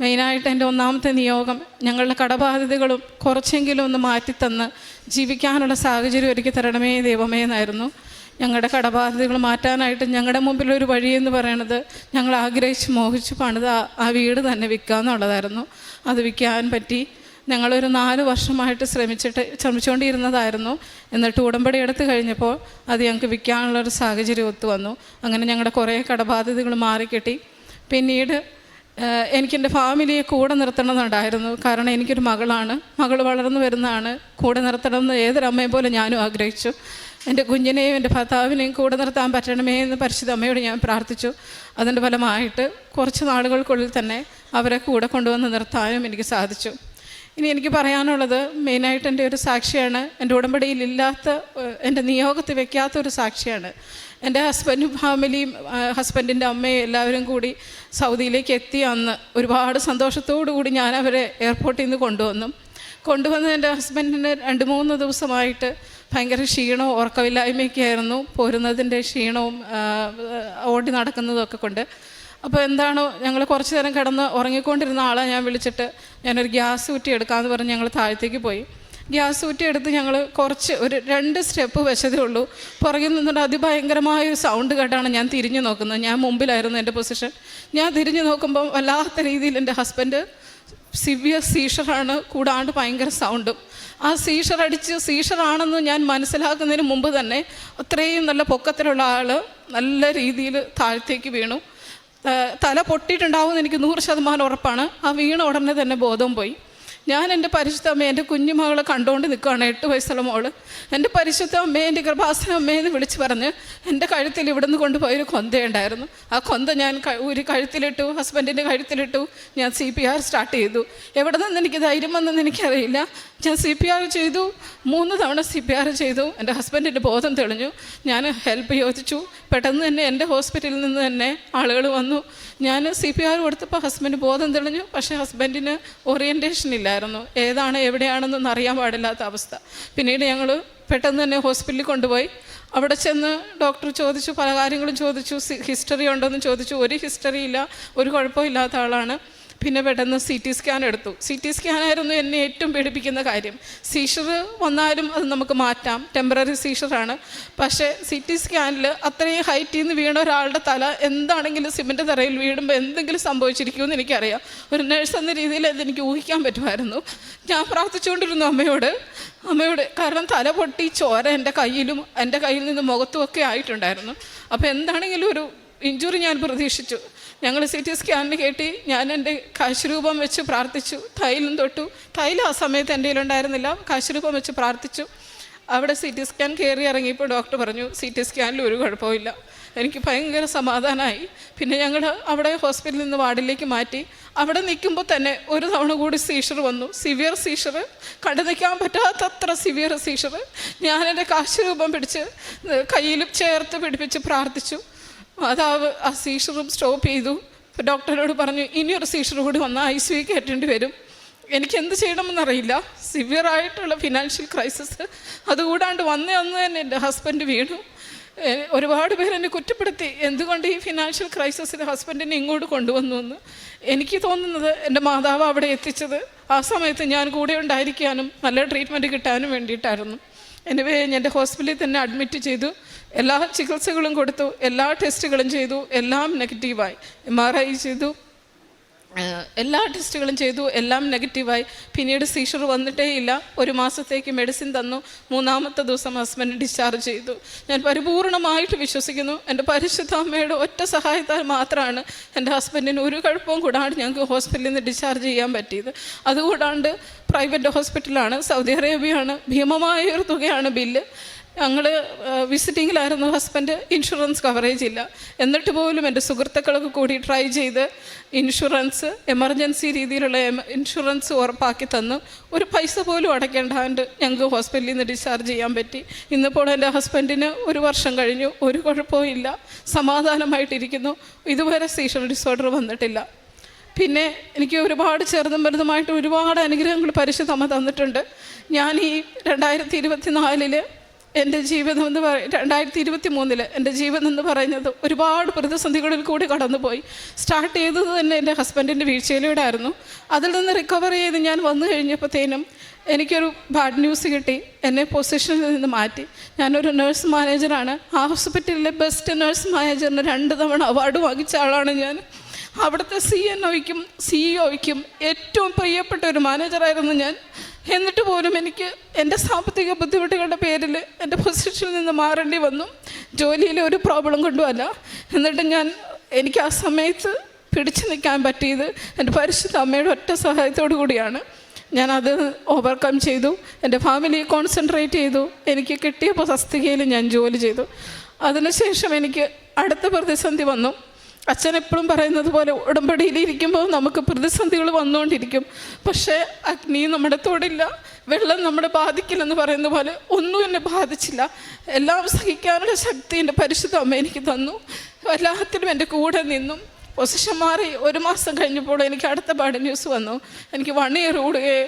മെയിനായിട്ട് എന്റെ ഒന്നാമത്തെ നിയോഗം ഞങ്ങളുടെ കടബാധ്യതകളും കുറച്ചെങ്കിലും ഒന്ന് മാറ്റിത്തന്ന് ജീവിക്കാനുള്ള സാഹചര്യം ഒരുക്കി തരണമേ ദൈവമേ എന്നായിരുന്നു. ഞങ്ങളുടെ കടബാധ്യതകൾ മാറ്റാനായിട്ട് ഞങ്ങളുടെ മുമ്പിലൊരു വഴിയെന്ന് പറയണത് ഞങ്ങൾ ആഗ്രഹിച്ച് മോഹിച്ച് പണിത് ആ- വീട് തന്നെ വിൽക്കുക എന്നുള്ളതായിരുന്നു. അത് വിൽക്കാൻ പറ്റി. ഞങ്ങളൊരു നാല് വർഷമായിട്ട് ശ്രമിച്ചിട്ട് ശ്രമിച്ചുകൊണ്ടിരുന്നതായിരുന്നു. എന്നിട്ട് ഉടമ്പടി എടുത്തു കഴിഞ്ഞപ്പോൾ അത് ഞങ്ങൾക്ക് വിൽക്കാനുള്ളൊരു സാഹചര്യം ഒത്തു വന്നു. അങ്ങനെ ഞങ്ങളുടെ കുറേ കടബാധ്യതകൾ മാറിക്കിട്ടി. പിന്നീട് എനിക്കെന്റെ ഫാമിലിയെ കൂടെ നിർത്തണമെന്നുണ്ടായിരുന്നു. കാരണം എനിക്കൊരു മകളാണ്. മകൾ വളർന്നു വരുന്നതാണ്. കൂടെ നിർത്തണമെന്ന് ഏതൊരമ്മയെ പോലെ ഞാനും ആഗ്രഹിച്ചു. എന്റെ കുഞ്ഞിനെയും എന്റെ ഭർത്താവിനെയും കൂടെ നിർത്താൻ പറ്റണമേ എന്ന് പരിശുദ്ധ അമ്മയോട് ഞാൻ പ്രാർത്ഥിച്ചു. അതിന്റെ ഫലമായിട്ട് കുറച്ച് നാളുകൾക്കുള്ളിൽ തന്നെ അവരെ കൂടെ കൊണ്ടുവന്ന് നിർത്താനും എനിക്ക് സാധിച്ചു. ഇനി എനിക്ക് പറയാനുള്ളത് മെയിനായിട്ട് എന്റെ ഒരു സാക്ഷിയാണ്. എന്റെ ഉടമ്പടിയിൽ ഇല്ലാത്ത എന്റെ നിയോഗത്തിൽ വെക്കാത്ത ഒരു സാക്ഷിയാണ്. എന്റെ ഹസ്ബൻഡും ഫാമിലിയും ഹസ്ബൻഡിന്റെ അമ്മയും എല്ലാവരും കൂടി സൗദിയിലേക്ക് എത്തി അന്ന് ഒരുപാട് സന്തോഷത്തോടു കൂടി ഞാൻ അവരെ എയർപോർട്ടിൽ നിന്ന് കൊണ്ടുവന്നു. കൊണ്ടുവന്ന് എന്റെ ഹസ്ബൻഡിന് രണ്ട് മൂന്ന് ദിവസമായിട്ട് ഭയങ്കര ക്ഷീണവും ഉറക്കമില്ലായ്മയൊക്കെ ആയിരുന്നു പോരുന്നതിന്റെ ക്ഷീണവും ഓടി നടക്കുന്നതൊക്കെ കൊണ്ട്. അപ്പോൾ എന്താണോ ഞങ്ങൾ കുറച്ച് നേരം കിടന്ന് ഉറങ്ങിക്കൊണ്ടിരുന്ന ആളെ ഞാൻ വിളിച്ചിട്ട് ഞാനൊരു ഗ്യാസ് കുറ്റി എടുക്കാമെന്ന് പറഞ്ഞ് ഞങ്ങൾ താഴത്തേക്ക് പോയി. ഗ്യാസ് കുറ്റിയെടുത്ത് ഞങ്ങൾ കുറച്ച് ഒരു രണ്ട് സ്റ്റെപ്പ് വെച്ചതേ ഉള്ളൂ. പുറകിൽ നിന്നിട്ട് അതിഭയങ്കരമായ ഒരു സൗണ്ട് കേട്ടാണ് ഞാൻ തിരിഞ്ഞു നോക്കുന്നത്. ഞാൻ മുമ്പിലായിരുന്നു എന്റെ പൊസിഷൻ. ഞാൻ തിരിഞ്ഞു നോക്കുമ്പോൾ വല്ലാത്ത രീതിയിൽ എന്റെ ഹസ്ബൻഡ് സിവിയർ സീഷറാണ് കൂടാണ്ട് ഭയങ്കര സൗണ്ടും. ആ സീഷർ അടിച്ച് സീഷറാണെന്ന് ഞാൻ മനസ്സിലാക്കുന്നതിന് മുമ്പ് തന്നെ അത്രയും നല്ല പൊക്കത്തിലുള്ള ആൾ നല്ല രീതിയിൽ താഴത്തേക്ക് വീണു. തല പൊട്ടിയിട്ടുണ്ടാവുമെന്ന് എനിക്ക് നൂറ് ശതമാനം ഉറപ്പാണ്. ആ വീണ ഉടനെ തന്നെ ബോധം പോയി. ഞാൻ എന്റെ പരിശുദ്ധ അമ്മ എന്റെ കുഞ്ഞുമകളെ കണ്ടുകൊണ്ട് നിൽക്കുകയാണ് എട്ട് വയസ്സുള്ള മോൾ. എന്റെ പരിശുദ്ധ അമ്മയെ എന്റെ കൃപാസന അമ്മയെന്ന് വിളിച്ച് പറഞ്ഞ് എന്റെ കഴുത്തിൽ ഇവിടുന്ന് കൊണ്ടുപോയൊരു കൊന്തയുണ്ടായിരുന്നു ആ കൊന്ത ഞാൻ ഒരു കഴുത്തിലിട്ടു ഹസ്ബൻഡിന്റെ കഴുത്തിലിട്ടു. ഞാൻ സി പി ആർ സ്റ്റാർട്ട് ചെയ്തു. എവിടെ നിന്ന് എനിക്ക് ധൈര്യം വന്നെന്ന് എനിക്കറിയില്ല. ഞാൻ സി പി ആർ ചെയ്തു. മൂന്ന് തവണ സി പി ആർ ചെയ്തു. എന്റെ ഹസ്ബൻഡിന്റെ ബോധം തെളിഞ്ഞു. ഞാൻ ഹെൽപ്പ് യോജിച്ചു പെട്ടെന്ന് തന്നെ എന്റെ ഹോസ്പിറ്റലിൽ നിന്ന് തന്നെ ആളുകൾ വന്നു. ഞാൻ സി പി ആർ കൊടുത്തപ്പോൾ ഹസ്ബൻഡ് ബോധം തെളിഞ്ഞു. പക്ഷേ ഹസ്ബൻഡിന് ഓറിയന്റേഷൻ ഇല്ലായിരുന്നു. ഏതാണ് എവിടെയാണെന്നൊന്നും അറിയാൻ പാടില്ലാത്ത അവസ്ഥ. പിന്നീട് ഞങ്ങൾ പെട്ടെന്ന് തന്നെ ഹോസ്പിറ്റലിൽ കൊണ്ടുപോയി. അവിടെ ചെന്ന് ഡോക്ടർ ചോദിച്ചു പല കാര്യങ്ങളും ചോദിച്ചു. ഹിസ്റ്ററി ഉണ്ടോയെന്ന് ചോദിച്ചു. ഒരു ഹിസ്റ്ററി ഇല്ല ഒരു കുഴപ്പമില്ലാത്ത ആളാണ്. പിന്നെ പെട്ടെന്ന് സി ടി സ്കാൻ എടുത്തു. സി ടി സ്കാനായിരുന്നു എന്നെ ഏറ്റവും പേടിപ്പിക്കുന്ന കാര്യം. സീഷർ വന്നാലും അത് നമുക്ക് മാറ്റാം. ടെമ്പററി സീഷറാണ് പക്ഷേ സി ടി സ്കാനിൽ അത്രയും ഹൈറ്റിൽ നിന്ന് വീണ ഒരാളുടെ തല എന്താണെങ്കിലും സിമെന്റ് തറയിൽ വീഴുമ്പോൾ എന്തെങ്കിലും സംഭവിച്ചിരിക്കുമെന്ന് എനിക്കറിയാം. ഒരു നഴ്സ് എന്ന രീതിയിൽ അതെനിക്ക് ഊഹിക്കാൻ പറ്റുമായിരുന്നു. ഞാൻ പ്രാർത്ഥിച്ചുകൊണ്ടിരുന്നു അമ്മയോട്. അമ്മയോട് കാരണം തല പൊട്ടി ചോര എന്റെ കയ്യിലും എന്റെ കയ്യിൽ നിന്ന് മുഖത്തും ഒക്കെ ആയിട്ടുണ്ടായിരുന്നു. അപ്പോൾ എന്താണെങ്കിലും ഒരു ഇഞ്ചുറി ഞാൻ പ്രതീക്ഷിച്ചു. ഞങ്ങൾ സി ടി സ്കാനിന് കേട്ടി ഞാൻ എന്റെ കാശുരൂപം വെച്ച് പ്രാർത്ഥിച്ചു. തൈലും തൊട്ടു. തൈലം ആ സമയത്ത് എന്റെ കയ്യിലുണ്ടായിരുന്നില്ല. കാശുരൂപം വെച്ച് പ്രാർത്ഥിച്ചു. അവിടെ സി ടി സ്കാൻ കയറി ഇറങ്ങിയപ്പോൾ ഡോക്ടർ പറഞ്ഞു സി ടി സ്കാനിൽ ഒരു കുഴപ്പമില്ല എനിക്ക് ഭയങ്കര സമാധാനമായി പിന്നെ ഞങ്ങൾ അവിടെ ഹോസ്പിറ്റലിൽ നിന്ന് വാർഡിലേക്ക് മാറ്റി. അവിടെ നിൽക്കുമ്പോൾ തന്നെ ഒരു തവണ കൂടി സീഷർ വന്നു. സിവിയർ സീഷർ കണ്ടു നിൽക്കാൻ പറ്റാത്തത്ര സിവിയർ സീഷർ ഞാൻ എന്റെ കാശുരൂപം പിടിച്ച് കയ്യിലും ചേർത്ത് പിടിപ്പിച്ച് പ്രാർത്ഥിച്ചു. അത് ആ- സീഷറും സ്റ്റോപ്പ് ചെയ്തു. ഡോക്ടറോട് പറഞ്ഞു ഇനിയൊരു സീഷർ കൂടി വന്നാൽ ഐ സി കയറ്റേണ്ടി വരും. എനിക്ക് എന്ത് ചെയ്യണമെന്നറിയില്ല. സിവിയറായിട്ടുള്ള ഫിനാൻഷ്യൽ ക്രൈസിസ് അതുകൂടാണ്ട് വന്നേ അന്ന് തന്നെ എന്റെ ഹസ്ബൻഡ് വീണു. ഒരുപാട് പേർ എന്നെ കുറ്റപ്പെടുത്തി. എന്തുകൊണ്ട് ഈ ഫിനാൻഷ്യൽ ക്രൈസിസിൽ ഹസ്ബൻഡിനെ ഇങ്ങോട്ട് കൊണ്ടുവന്നു എന്ന് എനിക്ക് തോന്നുന്നത് എന്റെ മാതാവ് അവിടെ എത്തിച്ചത് ആ സമയത്ത് ഞാൻ കൂടെ ഉണ്ടായിരിക്കാനും നല്ല ട്രീറ്റ്മെന്റ് കിട്ടാനും വേണ്ടിയിട്ടായിരുന്നു. എന്റെ ഹോസ്പിറ്റലിൽ തന്നെ അഡ്മിറ്റ് ചെയ്തു. എല്ലാ ചികിത്സകളും കൊടുത്തു എല്ലാ ടെസ്റ്റുകളും ചെയ്തു എല്ലാം നെഗറ്റീവായി. എം ആർ ഐ ചെയ്തു എല്ലാ ടെസ്റ്റുകളും ചെയ്തു എല്ലാം നെഗറ്റീവായി. പിന്നീട് സീഷർ വന്നിട്ടേ ഇല്ല ഒരു മാസത്തേക്ക് മെഡിസിൻ തന്നു. മൂന്നാമത്തെ ദിവസം ഹസ്ബൻഡ് ഡിസ്ചാർജ് ചെയ്തു. ഞാൻ പരിപൂർണമായിട്ട് വിശ്വസിക്കുന്നു. എന്റെ പരിശുദ്ധ അമ്മയുടെ ഒറ്റ സഹായത്താൽ മാത്രമാണ് എന്റെ ഹസ്ബൻഡിന് ഒരു കുഴപ്പവും കൂടാണ്ട് ഞങ്ങൾക്ക് ഹോസ്പിറ്റലിൽ നിന്ന് ഡിസ്ചാർജ് ചെയ്യാൻ പറ്റിയത്. അതുകൂടാണ്ട് പ്രൈവറ്റ് ഹോസ്പിറ്റലാണ് സൗദി അറേബ്യയാണ്. ഭീമമായ ഒരു തുകയാണ് ബില്ല് ഞങ്ങൾ വിസിറ്റിങ്ങിലായിരുന്നു ഹസ്ബൻഡ് ഇൻഷുറൻസ് കവറേജ് ഇല്ല. എന്നിട്ട് പോലും എന്റെ സുഹൃത്തുക്കളൊക്കെ കൂടി ട്രൈ ചെയ്ത് ഇൻഷുറൻസ് എമർജൻസി രീതിയിലുള്ള ഇൻഷുറൻസ് ഉറപ്പാക്കി തന്നു ഒരു പൈസ പോലും അടയ്ക്കേണ്ടാണ്ട് ഞങ്ങൾക്ക് ഹോസ്പിറ്റലിൽ നിന്ന് ഡിസ്ചാർജ് ചെയ്യാൻ പറ്റി. ഇന്നിപ്പോൾ എന്റെ ഹസ്ബൻഡിന് ഒരു വർഷം കഴിഞ്ഞു ഒരു കുഴപ്പവും ഇല്ല. സമാധാനമായിട്ടിരിക്കുന്നു. ഇതുവരെ സീഷർ ഡിസോർഡർ വന്നിട്ടില്ല. പിന്നെ എനിക്ക് ഒരുപാട് ചെറുതും വലുതുമായിട്ട് ഒരുപാട് അനുഗ്രഹങ്ങൾ പരിശുദ്ധമ്മ തന്നിട്ടുണ്ട്. ഞാൻ ഈ രണ്ടായിരത്തി ഇരുപത്തി നാലിൽ എന്റെ ജീവിതം എന്ന് പറ രണ്ടായിരത്തി ഇരുപത്തി മൂന്നിൽ എന്റെ ജീവിതം എന്ന് പറയുന്നത് ഒരുപാട് പ്രതിസന്ധികളിൽ കൂടി കടന്നുപോയി. സ്റ്റാർട്ട് ചെയ്തത് തന്നെ എന്റെ ഹസ്ബൻഡിന്റെ വീഴ്ചയിലൂടെ ആയിരുന്നു അതിൽ നിന്ന് റിക്കവർ ചെയ്ത് ഞാൻ വന്നു കഴിഞ്ഞപ്പോഴത്തേനും എനിക്കൊരു ബാഡ് ന്യൂസ് കിട്ടി. എന്നെ പൊസിഷനിൽ നിന്ന് മാറ്റി. ഞാനൊരു നഴ്സ് മാനേജറാണ് ആ ഹോസ്പിറ്റലിലെ ബെസ്റ്റ് നഴ്സ് മാനേജറിന് രണ്ട് തവണ അവാർഡ് വാങ്ങിച്ച ആളാണ് ഞാൻ. അവിടുത്തെ സി എൻ ഒയ്ക്കും സിഇഒയ്ക്കും ഏറ്റവും പ്രിയപ്പെട്ട ഒരു മാനേജറായിരുന്നു ഞാൻ. എന്നിട്ട് പോലും എനിക്ക് എന്റെ സാമ്പത്തിക ബുദ്ധിമുട്ടുകളുടെ പേരിൽ എന്റെ പൊസിഷനിൽ നിന്ന് മാറേണ്ടി വന്നു. ജോലിയിൽ ഒരു പ്രോബ്ലം കൊണ്ടുമല്ല. എന്നിട്ട് ഞാൻ എനിക്ക് ആ സമയത്ത് പിടിച്ചു നിൽക്കാൻ പറ്റിയത് എന്റെ പരിശുദ്ധ അമ്മയുടെ ഒറ്റ സഹായത്തോടു കൂടിയാണ്. ഞാനത് ഓവർകം ചെയ്തു. എന്റെ ഫാമിലിയെ കോൺസെൻട്രേറ്റ് ചെയ്തു. എനിക്ക് കിട്ടിയ തസ്തികയിൽ ഞാൻ ജോലി ചെയ്തു. അതിനുശേഷം എനിക്ക് അടുത്ത പ്രതിസന്ധി വന്നു. അച്ഛൻ എപ്പോഴും പറയുന്നത് പോലെ ഉടമ്പടിയിൽ ഇരിക്കുമ്പോൾ നമുക്ക് പ്രതിസന്ധികൾ വന്നുകൊണ്ടിരിക്കും. പക്ഷേ അഗ്നി നമ്മുടെ തൊടില്ല വെള്ളം നമ്മളെ ബാധിക്കില്ലെന്ന് പറയുന്ന പോലെ ഒന്നും എന്നെ ബാധിച്ചില്ല. എല്ലാം സഹിക്കാനുള്ള ശക്തി എന്റെ പരിശുദ്ധ അമ്മ എനിക്ക് തന്നു. എല്ലാത്തിനും എന്റെ കൂടെ നിന്നും. പൊസിഷൻ മാറി ഒരു മാസം കഴിഞ്ഞപ്പോൾ എനിക്ക് അടുത്ത ബാഡ് ന്യൂസ് വന്നു. എനിക്ക് വൺ ഇയർ കൂടുകയെ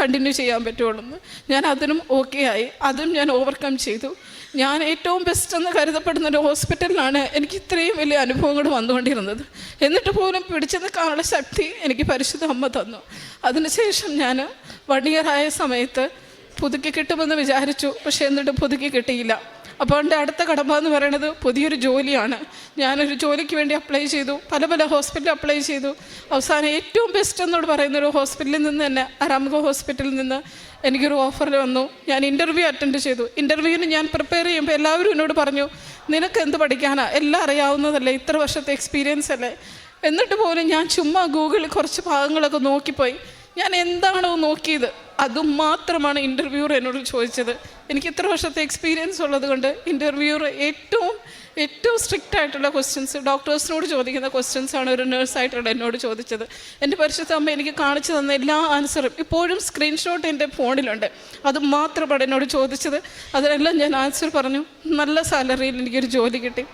കണ്ടിന്യൂ ചെയ്യാൻ പറ്റുള്ളൂ ഞാൻ അതിനും ഓക്കെ ആയി. അതും ഞാൻ ഓവർകം ചെയ്തു. ഞാൻ ഏറ്റവും ബെസ്റ്റ് എന്ന് കരുതപ്പെടുന്ന ഒരു ഹോസ്പിറ്റലിലാണ് എനിക്ക് ഇത്രയും വലിയ അനുഭവങ്ങൾ വന്നുകൊണ്ടിരുന്നത്. എന്നിട്ട് പോലും പിടിച്ചു നിൽക്കാനുള്ള ശക്തി എനിക്ക് പരിശുദ്ധ അമ്മ തന്നു. അതിനുശേഷം ഞാൻ വൺ സമയത്ത് പുതുക്കി കിട്ടുമെന്ന് വിചാരിച്ചു. പക്ഷേ എന്നിട്ട് പുതുക്കി കിട്ടിയില്ല. അപ്പോൾ എന്റെ അടുത്ത കടമ്പ എന്ന് പറയുന്നത് പുതിയൊരു ജോലിയാണ്. ഞാനൊരു ജോലിക്ക് വേണ്ടി അപ്ലൈ ചെയ്തു. പല പല ഹോസ്പിറ്റലിൽ അപ്ലൈ ചെയ്തു. അവസാനം ഏറ്റവും ബെസ്റ്റ് എന്നോട് പറയുന്ന ഒരു ഹോസ്പിറ്റലിൽ നിന്ന് തന്നെ അരാമുഖ ഹോസ്പിറ്റലിൽ നിന്ന് എനിക്കൊരു ഓഫർ വന്നു. ഞാൻ ഇന്റർവ്യൂ അറ്റൻഡ് ചെയ്തു. ഇന്റർവ്യൂവിന് ഞാൻ പ്രിപ്പയർ ചെയ്യുമ്പോൾ എല്ലാവരും എന്നോട് പറഞ്ഞു നിനക്ക് എന്ത് പഠിക്കാനാണ് എല്ലാം അറിയാവുന്നതല്ലേ? ഇത്ര വർഷത്തെ എക്സ്പീരിയൻസ് അല്ലേ? എന്നിട്ട് പോലും ഞാൻ ചുമ്മാ ഗൂഗിളിൽ കുറച്ച് ഭാഗങ്ങളൊക്കെ നോക്കിപ്പോയി. ഞാൻ എന്താണോ നോക്കിയത്? അതും മാത്രമാണ് ഇന്റർവ്യൂർ എന്നോട് ചോദിച്ചത്. എനിക്ക് ഇത്ര വർഷത്തെ എക്സ്പീരിയൻസ് ഉള്ളത് കൊണ്ട് ഇന്റർവ്യൂർ ഏറ്റവും ഏറ്റവും സ്ട്രിക്റ്റ് ആയിട്ടുള്ള ക്വസ്റ്റ്യൻസ് ഡോക്ടേഴ്സിനോട് ചോദിക്കുന്ന ക്വസ്റ്റ്യൻസ് ആണ് ഒരു നേഴ്സായിട്ടുള്ള എന്നോട് ചോദിച്ചത്. എന്റെ പരിശുദ്ധ അമ്മ എനിക്ക് കാണിച്ചു തന്ന എല്ലാ ആൻസറും ഇപ്പോഴും സ്ക്രീൻഷോട്ട് എന്റെ ഫോണിലുണ്ട്. അത് മാത്രമാണ് എന്നോട് ചോദിച്ചത്. അതിനെല്ലാം ഞാൻ ആൻസർ പറഞ്ഞു. നല്ല സാലറിയിൽ എനിക്കൊരു ജോലി കിട്ടി.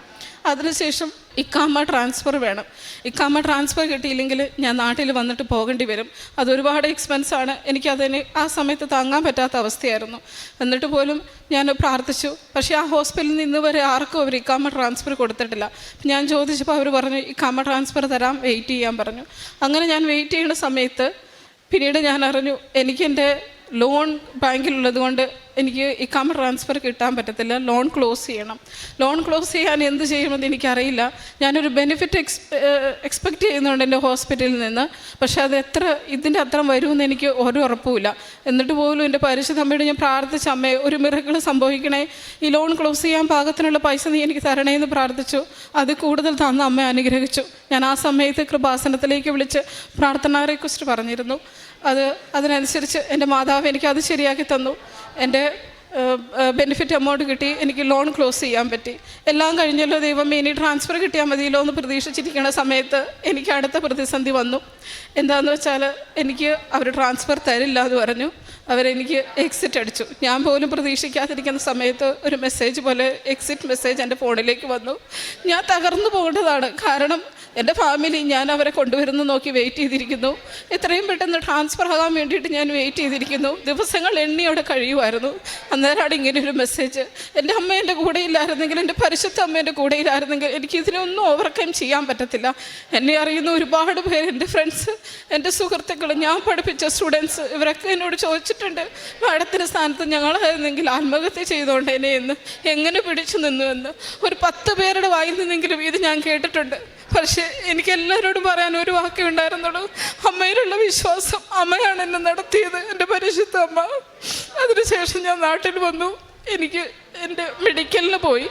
അതിനുശേഷം ഇക്കാമ ട്രാൻസ്ഫർ വേണം. ഇക്കാമ ട്രാൻസ്ഫർ കിട്ടിയില്ലെങ്കിൽ ഞാൻ നാട്ടിൽ വന്നിട്ട് പോകേണ്ടി വരും. അതൊരുപാട് എക്സ്പെൻസാണ് എനിക്കതിന് ആ സമയത്ത് താങ്ങാൻ പറ്റാത്ത അവസ്ഥയായിരുന്നു. എന്നിട്ട് പോലും ഞാൻ പ്രാർത്ഥിച്ചു. പക്ഷേ ആ ഹോസ്പിറ്റലിൽ നിന്ന് വരെ ആർക്കും അവർ ഇക്കാമ ട്രാൻസ്ഫർ കൊടുത്തിട്ടില്ല. ഞാൻ ചോദിച്ചപ്പോൾ അവർ പറഞ്ഞു ഇക്കാമ ട്രാൻസ്ഫർ തരാം വെയിറ്റ് ചെയ്യാൻ പറഞ്ഞു. അങ്ങനെ ഞാൻ വെയിറ്റ് ചെയ്യുന്ന സമയത്ത് പിന്നീട് ഞാൻ അറിഞ്ഞു എനിക്കെന്റെ ലോൺ ബാങ്കിലുള്ളത് കൊണ്ട് എനിക്ക് ഇക്കാമ ട്രാൻസ്ഫർ കിട്ടാൻ പറ്റത്തില്ല. ലോൺ ക്ലോസ് ചെയ്യണം. ലോൺ ക്ലോസ് ചെയ്യാൻ എന്ത് ചെയ്യുമെന്ന് എനിക്കറിയില്ല. ഞാനൊരു ബെനിഫിറ്റ് എക്സ് എക്സ്പെക്റ്റ് ചെയ്യുന്നുണ്ട് എന്റെ ഹോസ്പിറ്റലിൽ നിന്ന്. പക്ഷെ അത് എത്ര ഇതിന്റെ അത്ര വരുമെന്ന് എനിക്ക് ഒരു ഉറപ്പുമില്ല. എന്നിട്ട് പോലും എന്റെ പരിശുദ്ധ അമ്മയോട് ഞാൻ പ്രാർത്ഥിച്ച അമ്മയെ ഒരു മിറക്കിൾ സംഭവിക്കണേ. ഈ ലോൺ ക്ലോസ് ചെയ്യാൻ പാകത്തിനുള്ള പൈസ നീ എനിക്ക് തരണേ എന്ന് പ്രാർത്ഥിച്ചു. അത് കൂടുതൽ തന്ന അമ്മ അനുഗ്രഹിച്ചു. ഞാൻ ആ സമയത്ത് കൃപാസനത്തിലേക്ക് വിളിച്ച് പ്രാർത്ഥനാ റിക്വസ്റ്റ് പറഞ്ഞിരുന്നു. അത് അതിനനുസരിച്ച് എന്റെ മാതാവ് എനിക്ക് അത് ശരിയാക്കി തന്നു. എന്റെ ബെനിഫിറ്റ് എമൗണ്ട് കിട്ടി. എനിക്ക് ലോൺ ക്ലോസ് ചെയ്യാൻ പറ്റി. എല്ലാം കഴിഞ്ഞല്ലോ ദൈവം ഇനി ട്രാൻസ്ഫർ കിട്ടിയാൽ മതിയല്ലോ എന്ന് പ്രതീക്ഷിച്ചിരിക്കുന്ന സമയത്ത് എനിക്ക് അടുത്ത പ്രതിസന്ധി വന്നു. എന്താണെന്ന് വെച്ചാൽ എനിക്ക് അവർ ട്രാൻസ്ഫർ തരില്ല എന്ന് പറഞ്ഞു. അവരെനിക്ക് എക്സിറ്റ് അടിച്ചു. ഞാൻ പോലും പ്രതീക്ഷിക്കാതിരിക്കുന്ന സമയത്ത് ഒരു മെസ്സേജ് പോലെ എക്സിറ്റ് മെസ്സേജ് എന്റെ ഫോണിലേക്ക് വന്നു. ഞാൻ തകർന്നു പോകേണ്ടതാണ്. കാരണം എന്റെ ഫാമിലി ഞാൻ അവരെ കൊണ്ടുവരുന്നു നോക്കി വെയിറ്റ് ചെയ്തിരിക്കുന്നു. എത്രയും പെട്ടെന്ന് ട്രാൻസ്ഫർ ആകാൻ വേണ്ടിയിട്ട് ഞാൻ വെയിറ്റ് ചെയ്തിരിക്കുന്നു. ദിവസങ്ങൾ എണ്ണിയോടെ കഴിയുമായിരുന്നു. അന്നേരമാണ് ഇങ്ങനെ ഒരു മെസ്സേജ് എന്റെ അമ്മ എന്റെ കൂടെ ഇല്ലായിരുന്നെങ്കിൽ എന്റെ പരിശുദ്ധ അമ്മ എന്റെ കൂടെ ഇല്ലായിരുന്നെങ്കിൽ എനിക്ക് ഇതിനൊന്നും ഓവർകം ചെയ്യാൻ പറ്റത്തില്ല. എന്നെ അറിയുന്ന ഒരുപാട് പേര് എന്റെ ഫ്രണ്ട്സ് എന്റെ സുഹൃത്തുക്കൾ ഞാൻ പഠിപ്പിച്ച സ്റ്റുഡൻസ് ഇവരൊക്കെ എന്നോട് ചോദിച്ചിട്ടുണ്ട് മാഡത്തിന്റെ സ്ഥാനത്ത് ഞങ്ങളായിരുന്നെങ്കിൽ ആത്മഹത്യ ചെയ്തോണ്ടേനെ എന്ന് എങ്ങനെ പിടിച്ചു നിന്നുവെന്ന് ഒരു പത്ത് പേരുടെ വായിൽ നിന്നെങ്കിലും ഇത് ഞാൻ കേട്ടിട്ടുണ്ട്. പക്ഷേ എനിക്ക് എല്ലാവരോടും പറയാൻ ഒരു വാക്കേ ഉണ്ടായിരുന്നുള്ളൂ. അമ്മയിലുള്ള വിശ്വാസം അമ്മയാണ് എന്നെ നടത്തിയത് എന്റെ പരിശുദ്ധ അമ്മ. അതിനുശേഷം ഞാൻ നാട്ടിൽ വന്നു. എനിക്ക് എന്റെ മെഡിക്കലിന് പോയി.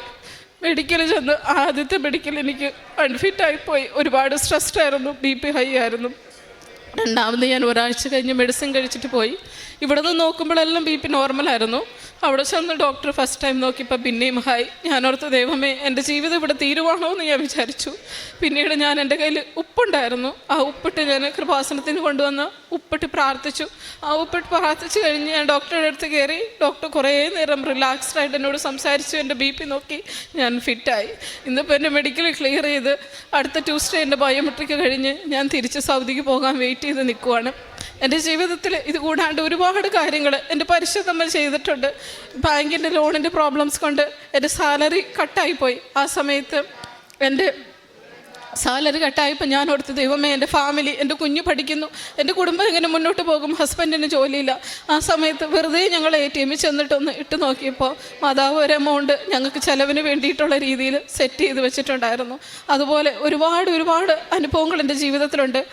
മെഡിക്കലിൽ ചെന്ന് ആദ്യത്തെ മെഡിക്കൽ എനിക്ക് അൺഫിറ്റായി പോയി. ഒരുപാട് സ്ട്രെസ്ഡ് ആയിരുന്നു ബി പി ഹൈ ആയിരുന്നു. രണ്ടാമത് ഞാൻ ഒരാഴ്ച കഴിഞ്ഞ് മെഡിസിൻ കഴിച്ചിട്ട് പോയി. ഇവിടെ നിന്ന് നോക്കുമ്പോഴെല്ലാം ബി പി നോർമലായിരുന്നു അവിടെ ചെന്ന് ഡോക്ടർ ഫസ്റ്റ് ടൈം നോക്കിയപ്പോൾ പിന്നെയും ഹായ് ഞാനോർത്ത് ദൈവമേ എന്റെ ജീവിതം ഇവിടെ തീരുവാണോ എന്ന് ഞാൻ വിചാരിച്ചു. പിന്നീട് ഞാൻ എന്റെ കയ്യിൽ ഉപ്പുണ്ടായിരുന്നു. ആ ഉപ്പിട്ട് ഞാൻ കൃപാസനത്തിന് കൊണ്ടുവന്ന് ഉപ്പിട്ട് പ്രാർത്ഥിച്ചു. ആ ഉപ്പിട്ട് പ്രാർത്ഥിച്ചു കഴിഞ്ഞ് ഞാൻ ഡോക്ടറുടെ അടുത്ത് കയറി. ഡോക്ടർ കുറേ നേരം റിലാക്സ്ഡ് ആയിട്ട് എന്നോട് സംസാരിച്ചു. എന്റെ ബി പി നോക്കി. ഞാൻ ഫിറ്റായി ഇന്നിപ്പോൾ എന്റെ മെഡിക്കൽ ക്ലിയർ ചെയ്ത് അടുത്ത ട്യൂസ്ഡേ എന്റെ ബയോമെട്രിക് കഴിഞ്ഞ് ഞാൻ തിരിച്ച് സൗദിക്ക് പോകാൻ വെയിറ്റ് ചെയ്ത് നിൽക്കുവാണ്. എന്റെ ജീവിതത്തിൽ ഇത് കൂടാണ്ട് ഒരുപാട് കാര്യങ്ങൾ എന്റെ പരിശുദ്ധമ്മ ചെയ്തിട്ടുണ്ട്. ബാങ്കിന്റെ ലോണിന്റെ പ്രോബ്ലംസ് കൊണ്ട് എന്റെ സാലറി കട്ടായിപ്പോയി. ആ സമയത്ത് എന്റെ സാലറി കട്ടായപ്പോൾ ഞാൻ ഓർത്ത് ദൈവമേ എന്റെ ഫാമിലി എന്റെ കുഞ്ഞ് പഠിക്കുന്നു. എന്റെ കുടുംബം എങ്ങനെ മുന്നോട്ട് പോകും? ഹസ്ബൻഡിന് ജോലിയില്ല. ആ സമയത്ത് വെറുതെ ഞങ്ങൾ എ ടി എമ്മിൽ ചെന്നിട്ടൊന്ന് ഇട്ട് നോക്കിയപ്പോൾ മാതാവ് ഒരു എമൗണ്ട് ഞങ്ങൾക്ക് ചിലവിന് വേണ്ടിയിട്ടുള്ള രീതിയിൽ സെറ്റ് ചെയ്ത് വെച്ചിട്ടുണ്ടായിരുന്നു. അതുപോലെ ഒരുപാട് ഒരുപാട് അനുഭവങ്ങൾ എന്റെ ജീവിതത്തിലുണ്ട്.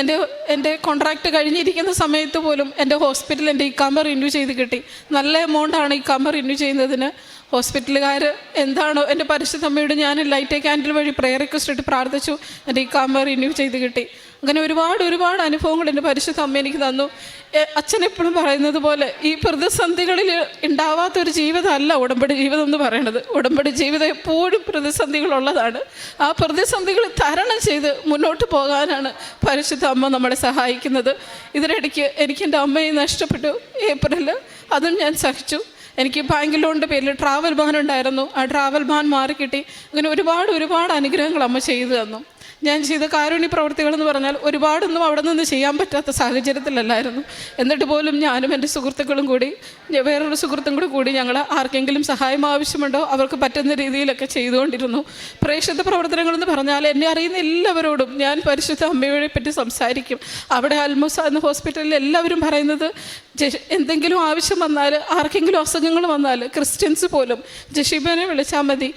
എന്റെ എന്റെ കോൺട്രാക്റ്റ് കഴിഞ്ഞിരിക്കുന്ന സമയത്ത് പോലും എന്റെ ഹോസ്പിറ്റൽ എന്റെ ഇക്കാമ്പ റിന്യൂ ചെയ്ത് കിട്ടി. നല്ല എമൗണ്ടാണ് ഇക്കാമ്പ റിന്യൂ ചെയ്യുന്നതിന്. ഹോസ്പിറ്റലുകാർ എന്താണോ എന്റെ പരിശുദ്ധമ്മയോട് ഞാൻ ലൈറ്റ് ക്യാൻഡിൽ വഴി പ്രെയർ റിക്വസ്റ്റ് ഇട്ട് പ്രാർത്ഥിച്ചു. എന്റെ ഈ കാമ്പ റിന്യൂ ചെയ്ത് കിട്ടി. അങ്ങനെ ഒരുപാട് ഒരുപാട് അനുഭവങ്ങൾ എന്റെ പരിശുദ്ധ അമ്മ എനിക്ക് തന്നു. അച്ഛൻ എപ്പോഴും പറയുന്നത് പോലെ ഈ പ്രതിസന്ധികളിൽ ഉണ്ടാവാത്തൊരു ജീവിതമല്ല ഉടമ്പടി ജീവിതം എന്ന് പറയണത്. ഉടമ്പടി ജീവിതം എപ്പോഴും പ്രതിസന്ധികളുള്ളതാണ്. ആ പ്രതിസന്ധികൾ തരണം ചെയ്ത് മുന്നോട്ട് പോകാനാണ് പരിശുദ്ധ അമ്മ നമ്മളെ സഹായിക്കുന്നത്. ഇതിനിടയ്ക്ക് എനിക്ക് എന്റെ അമ്മയെ നഷ്ടപ്പെട്ടു. ഏപ്രിലിൽ അതും ഞാൻ സഹിച്ചു. എനിക്ക് ബാങ്ക് ലോണിന്റെ പേരിൽ ട്രാവൽ ബാൻ ഉണ്ടായിരുന്നു. ആ ട്രാവൽ ബാൻ മാറിക്കിട്ടി. അങ്ങനെ ഒരുപാട് ഒരുപാട് അനുഗ്രഹങ്ങൾ അമ്മ ചെയ്തു തന്നു. ഞാൻ ചെയ്ത കാരുണ്യ പ്രവർത്തികൾ എന്ന് പറഞ്ഞാൽ ഒരുപാടൊന്നും അവിടെ നിന്ന് ചെയ്യാൻ പറ്റാത്ത സാഹചര്യത്തിലല്ലായിരുന്നു. എന്നിട്ട് പോലും ഞാനും എന്റെ സുഹൃത്തുക്കളും കൂടി വേറൊരു സുഹൃത്തും കൂടി കൂടി ഞങ്ങൾ ആർക്കെങ്കിലും സഹായം ആവശ്യമുണ്ടോ അവർക്ക് പറ്റുന്ന രീതിയിലൊക്കെ ചെയ്തുകൊണ്ടിരുന്നു. പ്രേക്ഷിത പ്രവർത്തനങ്ങളെന്ന് പറഞ്ഞാൽ എന്നെ അറിയുന്ന എല്ലാവരോടും ഞാൻ പരിശുദ്ധ അമ്മയെ പറ്റി സംസാരിക്കും. അവിടെ അൽമോസ എന്ന ഹോസ്പിറ്റലിൽ എല്ലാവരും പറയുന്നത് എന്തെങ്കിലും ആവശ്യം വന്നാൽ ആർക്കെങ്കിലും അസുഖങ്ങൾ വന്നാൽ ക്രിസ്ത്യൻസ് പോലും ജഷീബനെ വിളിച്ചാൽ മതി.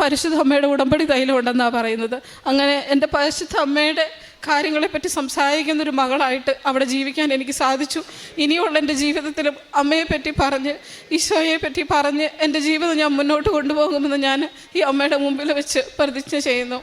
പരിശുദ്ധ അമ്മയുടെ ഉടമ്പടി തൈലമുണ്ടെന്നാണ് പറയുന്നത്. അങ്ങനെ എന്റെ പരിശുദ്ധ അമ്മയുടെ കാര്യങ്ങളെപ്പറ്റി സംസാരിക്കുന്ന ഒരു മകളായിട്ട് അവിടെ ജീവിക്കാൻ എനിക്ക് സാധിച്ചു. ഇനിയുള്ള എന്റെ ജീവിതത്തിലും അമ്മയെപ്പറ്റി പറഞ്ഞ് ഈശോയെ പറ്റി പറഞ്ഞ് എന്റെ ജീവിതം ഞാൻ മുന്നോട്ട് കൊണ്ടുപോകുമെന്ന് ഞാൻ ഈ അമ്മയുടെ മുമ്പിൽ വെച്ച് പ്രതിജ്ഞ ചെയ്യുന്നു.